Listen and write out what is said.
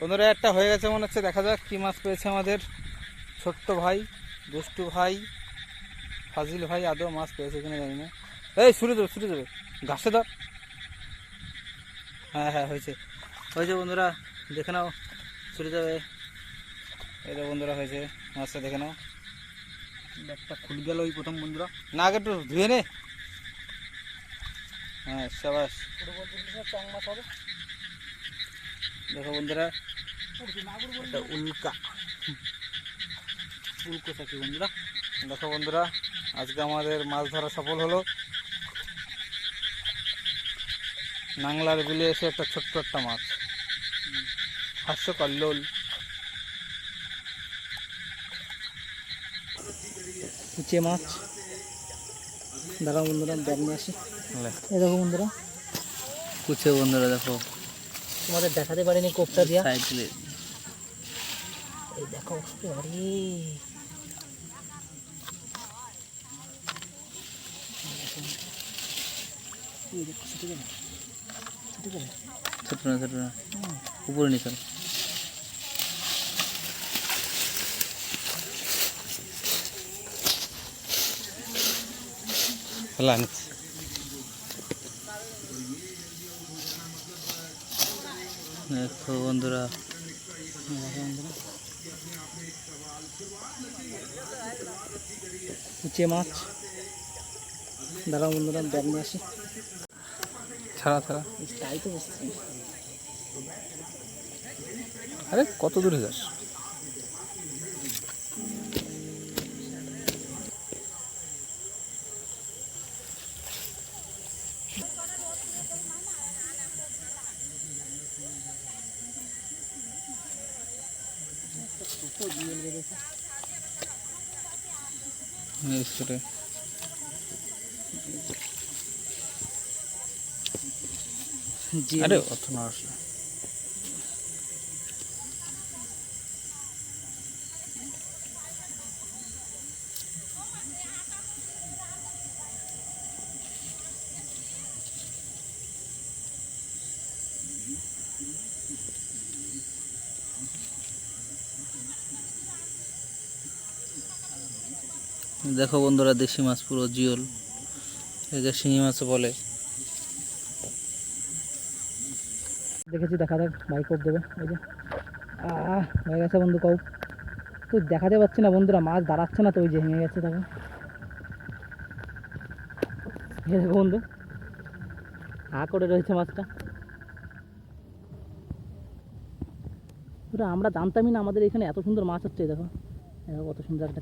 বন্ধুরা, একটা হয়ে গেছে মনে হচ্ছে। দেখা যাক কি মাছ পেয়েছে আমাদের। ছোট্ট ভাই, দুষ্টু ভাই, ফাজিল ভাই আদৌ মাছ পেয়েছে কিনা জানি না। এই ছুটে যাবে ছুটে দেবে। ঘাসে ধর। হ্যাঁ হ্যাঁ হয়েছে। হয়েছে বন্ধুরা, দেখে নাও। ছুটে যাবে তো বন্ধুরা, হয়েছে। মাছটা দেখে নাও। একটা খুল গেল ওই প্রথম বন্ধুরা। না, আগে একটু ধুয়ে নে। হ্যাঁ সাবাস। দেখো বন্ধুরা একটা উল্কা। উল্কো থাকি বন্ধুরা। দেখো বন্ধুরা আজকে আমাদের মাছ ধরা সফল হলো। নাংলার বিলে এসে একটা ছোট্ট একটা মাছ। হাস্য কল্লোল কুচে মাছ। দাঁড়াও বন্ধুরা ব্যাগ নিয়ে আসি এই দেখো বন্ধুরা। কুচে বন্ধুরা দেখো। তোমাদের দেখাতে পারিনি কোপটা দিয়া। সাইকেলে এই দেখো আরে। এই দেখো, ছুটে গেল। ছুটে গেল। ছোট না ছোট না। উপরে নিচে লাঞ্চ দেখো বন্ধুরা। কুচে মাছ। দাঁড়াও বন্ধুরা ব্যাগ নিয়ে আসি। ছাড়া ছাড়া। তাই তো আরে কত দূরে যাস? সেটাই আরে অত না। আসলে দেখো বন্ধুরা, দেশি মাছ পুরো জিওল। একে শিঙি মাছও বলে। দেখেছি, দেখা যাক ভাই কোপ দেবে। ওই যে হয়ে গেছে বন্ধু কপ তো দেখাতে পাচ্ছি না বন্ধুরা, মাছ দাঁড়াচ্ছে না তো, ওই যে ভেঙে গেছে, দেখো। এই দেখো বন্ধু হা করে রয়েছে মাছটা। আমরা জানতামই না আমাদের এখানে এত সুন্দর মাছ হচ্ছে দেখো। দেখো কত সুন্দর একটা